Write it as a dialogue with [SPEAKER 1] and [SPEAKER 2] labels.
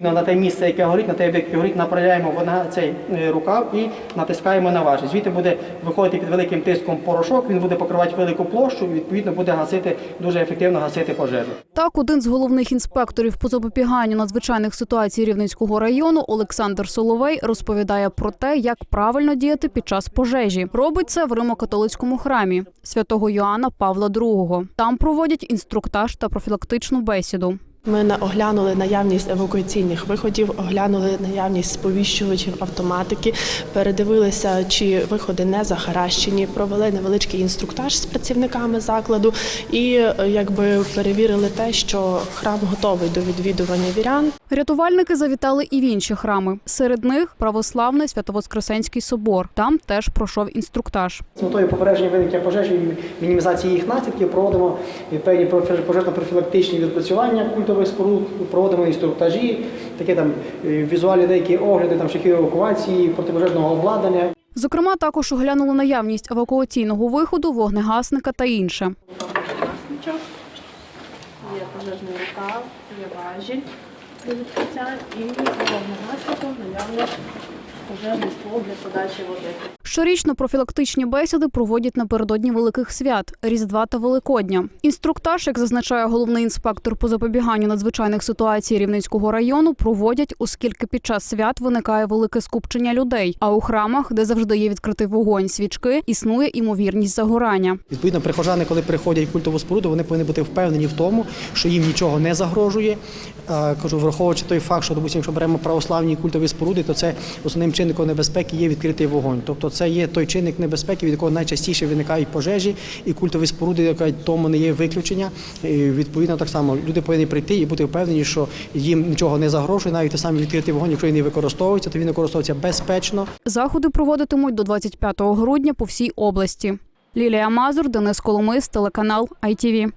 [SPEAKER 1] Ну, На те місце, яке горить, на те, яке горить, направляємо на цей е, рукав і натискаємо на важіль. Звідти буде виходити під великим тиском порошок, він буде покривати велику площу, і, відповідно буде гасити дуже ефективно гасити пожежу.
[SPEAKER 2] Так, один з головних інспекторів по запобіганню надзвичайних ситуацій Рівненського району Олександр Соловей розповідає про те, як правильно діяти під час пожежі. Робить це в Римо-католицькому храмі святого Йоанна Павла II. Там проводять інструктаж та профілактичну бесіду.
[SPEAKER 3] Ми на- оглянули наявність евакуаційних виходів, оглянули наявність сповіщувачів автоматики, передивилися, чи виходи не захаращені, провели невеличкий інструктаж з працівниками закладу і е, якби перевірили те, що храм готовий до відвідування вірян.
[SPEAKER 2] Рятувальники завітали і в інші храми. Серед них православний Святовоскресенський собор. Там теж пройшов інструктаж.
[SPEAKER 1] З метою попередження виникнення пожежі і мінімізації їх наслідків проводимо певні профі- пожежно-профілактичні відпрацювання споруд, проводимо інструктажі, такі там е, візуальні деякі огляди, там шляхи евакуації, протипожежного обладнання.
[SPEAKER 2] Зокрема, також оглянули наявність евакуаційного виходу, вогнегасника та інше.
[SPEAKER 3] Гасничок, є пожежний рукав, є важіль для відкриття і вогнегасником наявний пожежний ствол для подачі води.
[SPEAKER 2] Щорічно профілактичні бесіди проводять напередодні великих свят Різдва та Великодня. Інструктаж, як зазначає головний інспектор по запобіганню надзвичайних ситуацій Рівненського району, проводять, оскільки під час свят виникає велике скупчення людей. А у храмах, де завжди є відкритий вогонь свічки, існує імовірність загорання.
[SPEAKER 1] Відповідно, прихожани, коли приходять в культову споруду, вони повинні бути впевнені в тому, що їм нічого не загрожує. Е, Кажу, враховуючи той факт, що допустим, якщо беремо православні культові споруди, то це основним чинником небезпеки є відкритий вогонь. Тобто це є той чинник небезпеки, від якого найчастіше виникають пожежі, і культові споруди, яка тому не є виключення. І, відповідно, так само люди повинні прийти і бути впевнені, що їм нічого не загрожує, навіть той самий відкритий вогонь, якщо він не використовується, то він використовується безпечно.
[SPEAKER 2] Заходи проводитимуть до 25 грудня по всій області. Лілія Мазур, Денис Коломис, телеканал ITV.